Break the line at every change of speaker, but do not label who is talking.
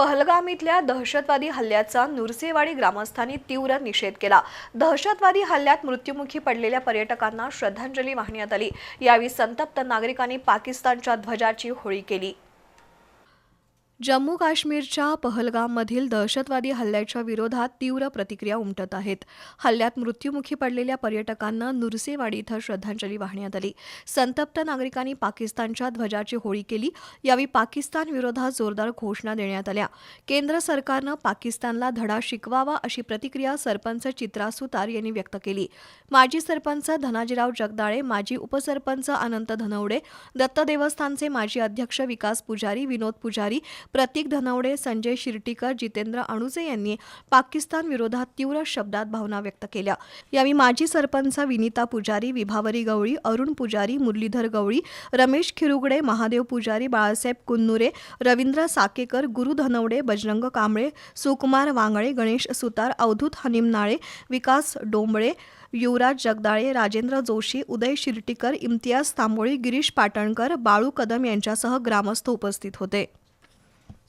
पहलगाम इथल्या दहशतवादी हल्ल्याचा नुरसेवाडी ग्रामस्थांनी तीव्र निषेध केला. दहशतवादी हल्ल्यात मृत्युमुखी पडलेल्या पर्यटकांना श्रद्धांजली वाहण्यात आली. यावेळी संतप्त नागरिकांनी पाकिस्तानच्या ध्वजाची होळी केली. जम्मू काश्मीरच्या पहलगाममधील दहशतवादी हल्ल्याच्या विरोधात तीव्र प्रतिक्रिया उमटत आहेत. हल्ल्यात मृत्युमुखी पडलेल्या पर्यटकांना नुरसेवाडी इथं श्रद्धांजली वाहण्यात आली. संतप्त नागरिकांनी पाकिस्तानच्या ध्वजाची होळी केली. यावेळी पाकिस्तान विरोधात जोरदार घोषणा देण्यात आल्या. केंद्र सरकारनं पाकिस्तानला धडा शिकवावा अशी प्रतिक्रिया सरपंच चित्रा सुतार यांनी व्यक्त केली. माजी सरपंच धनाजीराव जगदाळे माजी उपसरपंच अनंत धनवडे दत्त देवस्थानचे माजी अध्यक्ष विकास पुजारी विनोद पुजारी प्रतीक धनवडे संजय शिर्टीकर जितेंद्र अणुजे यांनी पाकिस्तान विरोधात तीव्र शब्दात भावना व्यक्त केल्या. यावेळी माजी सरपंच विनीता पुजारी विभावरी गवळी अरुण पुजारी मुरलीधर गवळी रमेश खिरुगडे महादेव पुजारी बाळासाहेब कुन्नुरे रवींद्र साकेकर गुरु धनवडे बजरंग कांबळे सुकुमार वांगळे गणेश सुतार अवधूत हनिमनाळे विकास डोंबळे युवराज जगदाळे राजेंद्र जोशी उदय शिर्टीकर इम्तियाज तांबोळी गिरीश पाटणकर बाळू कदम यांच्यासह ग्रामस्थ उपस्थित होते.